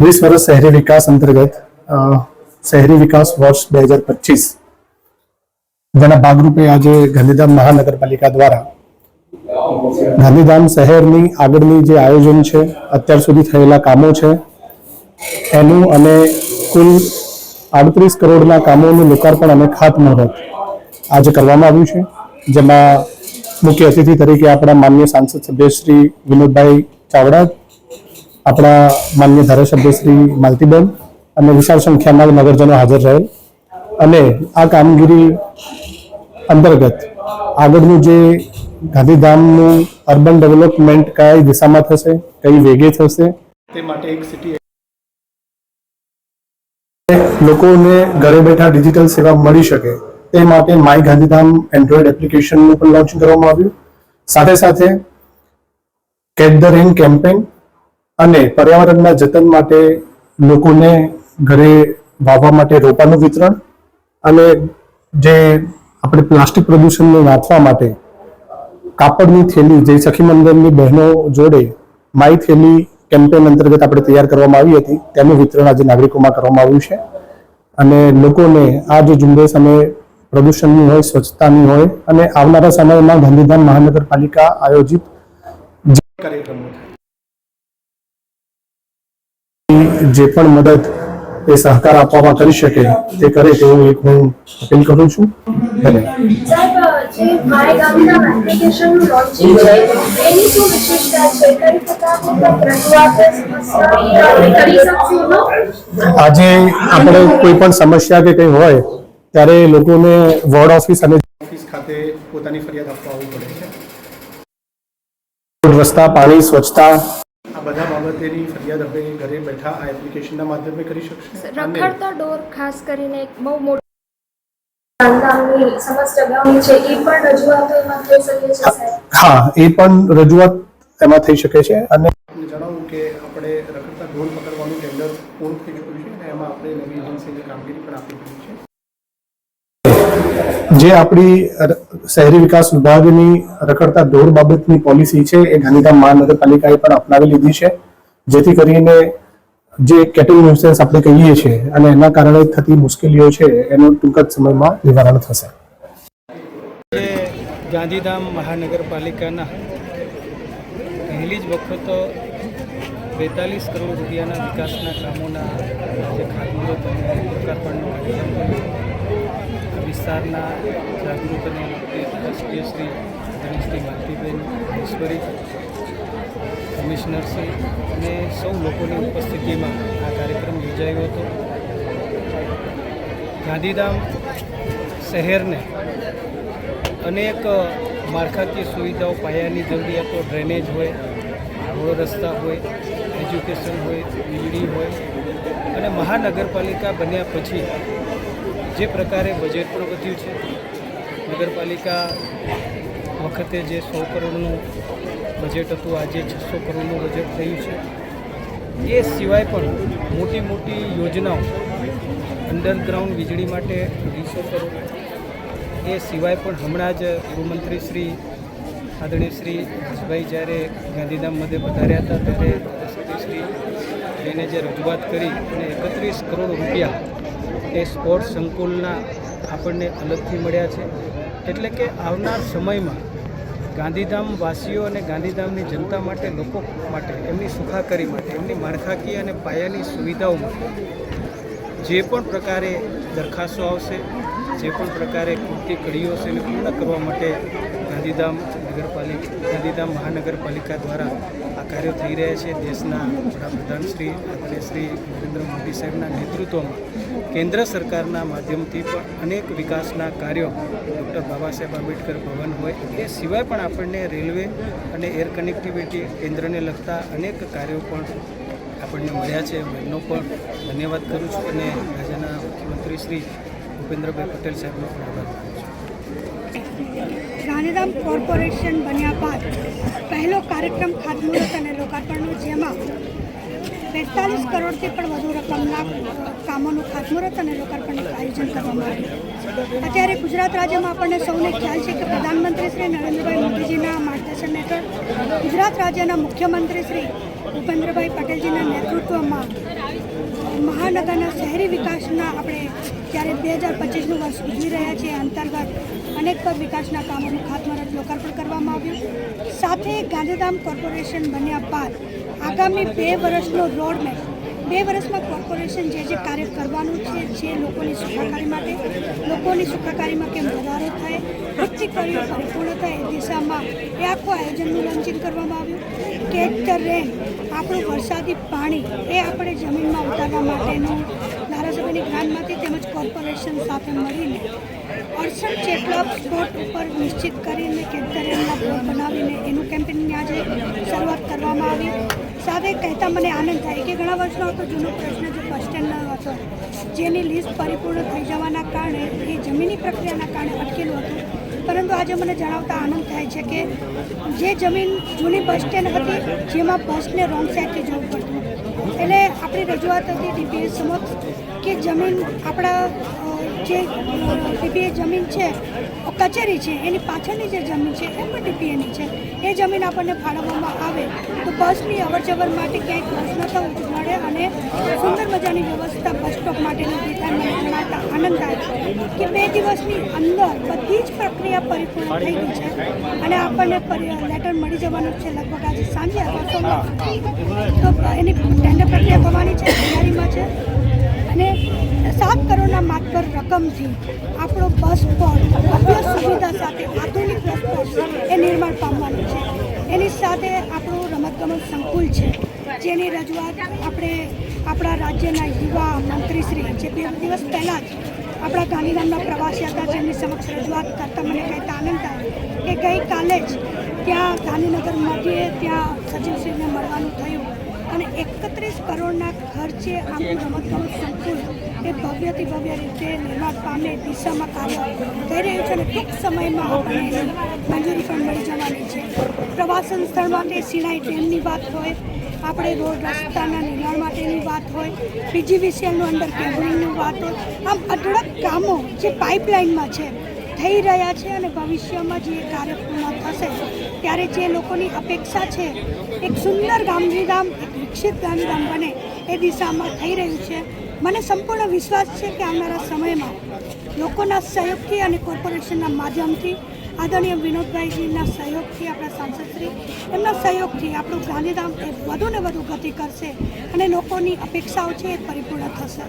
વીસ વર્ષ શહેરી વિકાસ અંતર્ગત શહેરી વિકાસ વર્ષ બે હજાર પચીસ, જેના ભાગરૂપે આજે ગાંધીધામ મહાનગરપાલિકા દ્વારા ગાંધીધામ શહેરની આગળની જે આયોજન છે, અત્યાર સુધી થયેલા કામો છે, એનું અને કુલ આડત્રીસ કરોડના કામોનું લોકાર્પણ અને ખાતમુહૂર્ત આજે કરવામાં આવ્યું છે, જેમાં મુખ્ય અતિથિ તરીકે આપણા માન્ય સાંસદ સભ્ય શ્રી વિનોદભાઈ ચાવડા આપણા માન્ય ધારાસભ્ય શ્રી માલતીબેન અને વિશાળ સંખ્યામાં નગરજનો હાજર રહેલ. અને આ કામગીરી અંતર્ગત આગળનું જે ગાંધીધામનું અર્બન ડેવલપમેન્ટ કઈ દિશામાં થશે કઈ વેગે થશે તે માટે એક સિટી લોકોને ઘરે બેઠા ડિજિટલ સેવા મળી શકે તે માટે માય ગાંધીધામ એન્ડ્રોઈડ એપ્લિકેશનનું પણ લોન્ચ કરવામાં આવ્યું. સાથે સાથે કેટ ધ રેન કેમ્પેન અને પર્યાવરણના જતન માટે લોકોને ઘરે વાવવા માટે રોપાનું વિતરણ અને જે આપણે પ્લાસ્ટિક પ્રદૂષણને વાંચવા માટે કાપડની થેલી જે સખી મંદિરની બહેનો જોડે માય થેલી કેમ્પેન અંતર્ગત આપણે તૈયાર કરવામાં આવી હતી, તેનું વિતરણ આજે નાગરિકોમાં કરવામાં આવ્યું છે. અને લોકોને આ જે ઝુંબેશ અમે પ્રદૂષણની હોય, સ્વચ્છતાની હોય અને આવનારા સમયમાં ગાંધીધામ મહાનગરપાલિકા આયોજિત કાર્યક્રમો જે પણ મદદ એ સહકાર આપવામાં કરી શકે તે કરે તેવું એક હું અપીલ કરું છું. આજે આપણે કોઈ પણ સમસ્યા કે કંઈ હોય ત્યારે લોકોને વોર્ડ ઓફિસ અને ઓફિસ ખાતે પોતાની ફરિયાદ આપવા આવવું પડે છે. રસ્તા પાણી સ્વચ્છતા બધા બાબતેની ફરિયાદ હવે ઘરે બેઠા આ એપ્લિકેશનના માધ્યમે કરી શકશે. રખડતા ડોર ખાસ કરીને એક બહુ મોટી ગામની સમસ્ત ગામની છે એ પણ રજૂઆતો એમાં થઈ શકે છે સાહેબ? હા એ પણ રજૂઆત એમાં થઈ શકે છે અને જણાવું કે આપણે રખડતા ઢોર પકડવાનું ટેન્ડર પૂર્ણ થઈ ચૂક્યું છે અને એમાં આપણે નવી એજન્સીને કામગીરી પણ આપી દીધી છે. જે આપણી શહેરી વિકાસ વિભાગની રખડતા ઢોર બાબતની પોલિસી છે, એ ગાંધીધામ મહાનગરપાલિકાએ પણ અપનાવી લીધી છે. જેથી કરીને જે કેટલ ન્યુસન્સ આપણે કહીએ છીએ અને એના કારણે થતી મુશ્કેલીઓ છે, એનું ટૂંક જ સમયમાં નિવારણ થશે. ગાંધીધામ મહાનગરપાલિકાના પહેલી જ વખત બેતાલીસ કરોડ રૂપિયાના વિકાસના કામોના જે ખાતમુહૂર્ત અને લોકાર્પણનો કાર્યક્રમ વિસ્તારના જાગૃત અને ધારાસભ્ય શ્રી આદરણીય શ્રી માલતીબેન ઈશ્વરી કમિશનરશ્રી અને સૌ લોકોની ઉપસ્થિતિમાં આ કાર્યક્રમ યોજાયો હતો. ગાંધીધામ શહેરને અનેક માળખાકીય સુવિધાઓ પાયાની જરૂરિયાતો, ડ્રેનેજ હોય, રોડ રસ્તા હોય, એજ્યુકેશન હોય, વીજળી હોય અને મહાનગરપાલિકા બન્યા પછી જે પ્રકારે બજેટ પણ વધ્યું છે. નગરપાલિકા વખતે જે સો કરોડનું બજેટ હતું, આજે છસો કરોડનું બજેટ થયું છે. એ સિવાય પણ મોટી મોટી યોજનાઓ અંડરગ્રાઉન્ડ વીજળી માટે અઢીસો કરોડ. એ સિવાય પણ હમણાં જ ગૃહમંત્રી શ્રી આદરણીય શ્રી હર્ષભાઈ જ્યારે ગાંધીધામ મધ્ય પધાર્યા હતા, ત્યારે શ્રી એને જે રજૂઆત કરી, અને એકત્રીસ કરોડ રૂપિયા એ સ્પોર્ટ્સ સંકુલના આપણને અલગથી મળ્યા છે. એટલે કે આવનાર સમયમાં ગાંધીધામ વાસીઓ અને ગાંધીધામની જનતા માટે, લોકો માટે, એમની સુખાકારી માટે, એમની માળખાકીય અને પાયાની સુવિધાઓ માટે જે પણ પ્રકારે દરખાસ્તો આવશે, જે પણ પ્રકારે ખૂટતી કડીઓ છે એને પૂર્ણ કરવા માટે ગાંધીધામ નગરપાલિકા ગાંધીધામ મહાનગરપાલિકા દ્વારા આ કાર્યો થઈ રહ્યા છે. દેશના વડાપ્રધાન શ્રી આદરણીય શ્રી નરેન્દ્ર મોદી સાહેબના નેતૃત્વમાં કેન્દ્ર સરકારના માધ્યમથી પણ અનેક વિકાસના કાર્યો ડૉક્ટર બાબા સાહેબ આંબેડકર ભવન હોય, એ સિવાય પણ આપણને રેલવે અને એર કનેક્ટિવિટી કેન્દ્રને લગતા અનેક કાર્યો પણ આપણને મળ્યા છે. એમનો પણ ધન્યવાદ કરું છું અને રાજ્યના મુખ્યમંત્રી શ્રી ભૂપેન્દ્રભાઈ પટેલ સાહેબનો પણ આભાર માનું છું. ગાંધીધામ કોર્પોરેશન બન્યા બાદ પહેલો કાર્યક્રમ ખાતમુહૂર્ત અને લોકાર્પણનો, જેમાં બેતાલીસ કરોડથી પણ વધુ રકમના કામોનું ખાતમુહૂર્ત અને લોકાર્પણનું આયોજન કરવામાં આવ્યું. અત્યારે ગુજરાત રાજ્યમાં આપણને સૌને ખ્યાલ છે કે પ્રધાનમંત્રી શ્રી નરેન્દ્રભાઈ મોદીજીના માર્ગદર્શન હેઠળ ગુજરાત રાજ્યના મુખ્યમંત્રી શ્રી ભૂપેન્દ્રભાઈ પટેલજીના નેતૃત્વમાં મહાનગરના શહેરી વિકાસના આપણે જ્યારે બે હજાર પચીસનું વર્ષ ઉજવી રહ્યા છે. અંતર્ગત અનેક પર વિકાસના કામોનું ખાતમુહૂર્ત લોકાર્પણ કરવામાં આવ્યું. સાથે ગાંધીધામ કોર્પોરેશન બન્યા બાદ આગામી બે વર્ષનો રોડ મેપ બે વર્ષમાં કોર્પોરેશન જે જે કાર્ય કરવાનું છે, જે લોકોની સુખાકારી માટે, લોકોની સુખાકારીમાં કેમ વધારો થાય, વૃત્તિ કાર્યો સંપૂર્ણ થાય એ દિશામાં એ આખું આયોજનનું લોન્ચિંગ કરવામાં આવ્યું. કેચ ધ રેન, આપણું વરસાદી પાણી એ આપણે જમીનમાં ઉતારવા માટેનું ધારાસભ્યની ગ્રાન્ટમાંથી તેમજ કોર્પોરેશન સાથે મળીને અડસઠ જેટલા સ્પોટ ઉપર નિશ્ચિત કરીને રેનના બોર્ડ બનાવીને એનું કેમ્પેનિંગ આજે શરૂઆત કરવામાં આવી. સાથે કહેતા મને આનંદ થાય કે ઘણા વર્ષનો હતો જૂનો પ્રશ્ન જે બસ સ્ટેન્ડનો હતો. જેની લિસ્ટ પરિપૂર્ણ થઈ જવાના કારણે એ જમીની પ્રક્રિયાના કારણે અટકેલું હતું. પરંતુ આજે મને જણાવતા આનંદ થાય છે કે જે જમીન જૂની બસ સ્ટેન્ડ હતી, જેમાં બસને રોંગ સાઈડથી જવું પડતું. એટલે આપણી રજૂઆત હતી ડીપીએસ સમક્ષ કે જમીન આપણા, જે ડીપીએ જમીન છે કચેરી છે, એની પાછળની જે જમીન છે, એ પણ ડીપીએની છે. એ જમીન આપણને ફાળવવામાં આવે તો બસની અવર જવર માટે ક્યાંય પ્રશ્ન થવું મળે અને સુંદર મજાની વ્યવસ્થા બસ સ્ટોપ માટેનું વિધાન મને જણાવતા આનંદ થાય કે બે દિવસની અંદર બધી જ પ્રક્રિયા પરિપૂર્ણ થઈ ગઈ છે અને આપણને લેટર મળી જવાનું છે લગભગ આજે સાંજે અથવા તો એની ટેન્ડર પ્રક્રિયા થવાની છે, તૈયારીમાં છે. અને સાત કરોડના માત્ર રકમથી આપણો બસ પોર્ટ ભવ્ય સુવિધા સાથે આધુનિક બસ પોર્ટ એ નિર્માણ પામવાનું છે. એની સાથે આપણું રમતગમત સંકુલ છે. જેની રજૂઆત આપણે આપણા રાજ્યના યુવા મંત્રીશ્રી જે બે દિવસ પહેલાં જ આપણા ગાંધીધામના પ્રવાસી હતા જેમની સમક્ષ રજૂઆત કરતાં મને કહેતા આનંદ થાય કે ગઈકાલે જ ત્યાં ગાંધીનગર મોટીએ ત્યાં સચિવશ્રીને મળવાનું થયું. અને એકત્રીસ કરોડના ખર્ચે આપણું રમતગમત સંકુલ એ ભવ્યથી ભવ્ય રીતે નિર્માણ પામે, દિશામાં કાર્ય થઈ રહ્યું છે અને ટૂંક સમયમાં આપણને મંજૂરી પણ મળી જવાની છે. પ્રવાસન સ્થળ માટે સિણાઈ ડેમની વાત હોય, આપણે રોડ રસ્તાના નિર્માણ માટેની વાત હોય, પીજીવીસીએલનું અંડર કેબલિંગની વાત હોય, આમ અઢળક કામો જે પાઇપલાઇનમાં છે થઈ રહ્યા છે અને ભવિષ્યમાં જે કાર્ય પૂર્ણ થશે, ત્યારે જે લોકોની અપેક્ષા છે, એક સુંદર ગાંધીધામ એક વિકસિત ગાંધીધામ બને એ દિશામાં થઈ રહ્યું છે. મને સંપૂર્ણ વિશ્વાસ છે કે આવનારા સમયમાં લોકોના સહયોગથી અને કોર્પોરેશનના માધ્યમથી આદરણીય વિનોદભાઈજીના સહયોગથી આપણા સાંસદશ્રી, એમના સહયોગથી આપણું ગાંધીધામ એ વધુ ને વધુ ગતિ કરશે અને લોકોની અપેક્ષાઓ છે એ પરિપૂર્ણ થશે.